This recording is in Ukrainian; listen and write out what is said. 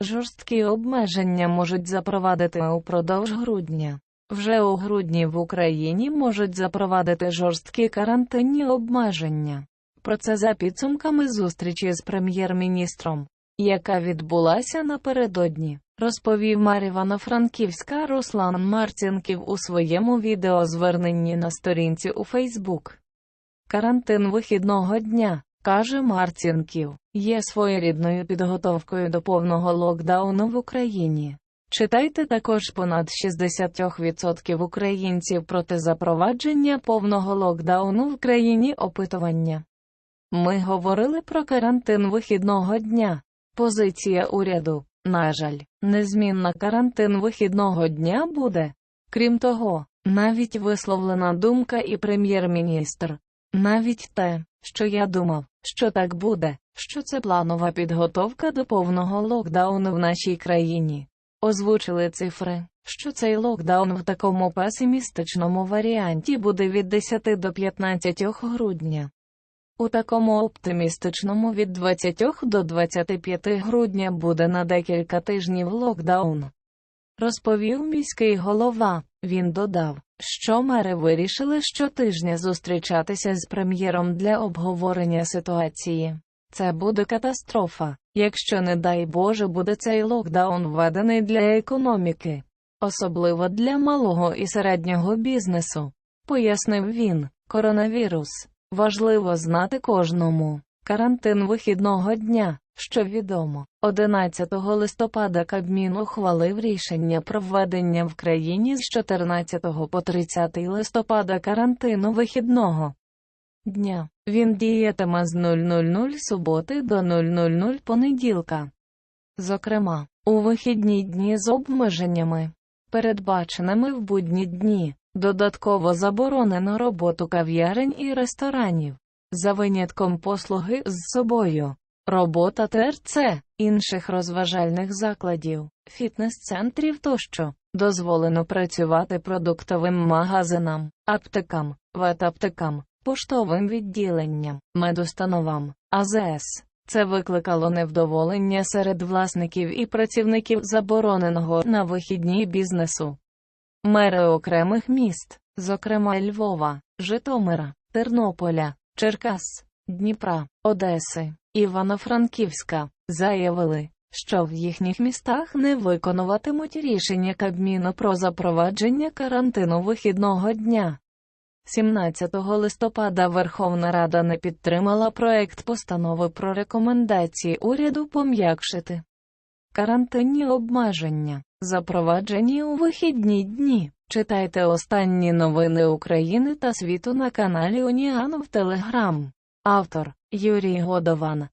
Жорсткі обмеження можуть запровадити упродовж грудня. Вже у грудні в Україні можуть запровадити жорсткі карантинні обмеження. Про це за підсумками зустрічі з прем'єр-міністром, яка відбулася напередодні, розповів мер Івано-Франківська Руслан Марцінків у своєму відеозверненні на сторінці у Фейсбук. Карантин вихідного дня, каже Марцінків, є своєрідною підготовкою до повного локдауну в Україні. Читайте також понад 60% українців проти запровадження повного локдауну в країні опитування. Ми говорили про карантин вихідного дня. Позиція уряду, на жаль, незмінна карантин вихідного дня буде. Крім того, навіть висловлена думка і прем'єр-міністр. Навіть те, що я думав, що так буде, що це планова підготовка до повного локдауну в нашій країні. Озвучили цифри, що цей локдаун в такому песимістичному варіанті буде від 10 до 15 грудня. У такому оптимістичному від 20 до 25 грудня буде на декілька тижнів локдаун. Розповів міський голова. Він додав, що мери вирішили щотижня зустрічатися з прем'єром для обговорення ситуації. Це буде катастрофа, якщо, не дай Боже, буде цей локдаун введений для економіки, особливо для малого і середнього бізнесу, пояснив він. Коронавірус важливо знати кожному. Карантин вихідного дня, що відомо, 11 листопада Кабмін ухвалив рішення про введення в країні з 14 по 30 листопада карантину вихідного дня. Він діятиме з 000 суботи до 000 понеділка. Зокрема, у вихідні дні з обмеженнями, передбаченими в будні дні, додатково заборонено роботу кав'ярень і ресторанів, за винятком послуги з собою, робота ТРЦ, інших розважальних закладів, фітнес-центрів тощо. Дозволено працювати продуктовим магазинам, аптекам, ветаптекам, поштовим відділенням, медустановам, АЗС. Це викликало невдоволення серед власників і працівників забороненого на вихідні бізнесу. Мери окремих міст, зокрема Львова, Житомира, Тернополя, Черкас, Дніпра, Одеси, Івано-Франківська, заявили, що в їхніх містах не виконуватимуть рішення Кабміну про запровадження карантину вихідного дня. 17 листопада Верховна Рада не підтримала проект постанови про рекомендації уряду пом'якшити карантинні обмеження, запроваджені у вихідні дні. Читайте останні новини України та світу на каналі Уніан в Телеграм. Автор Юрій Годован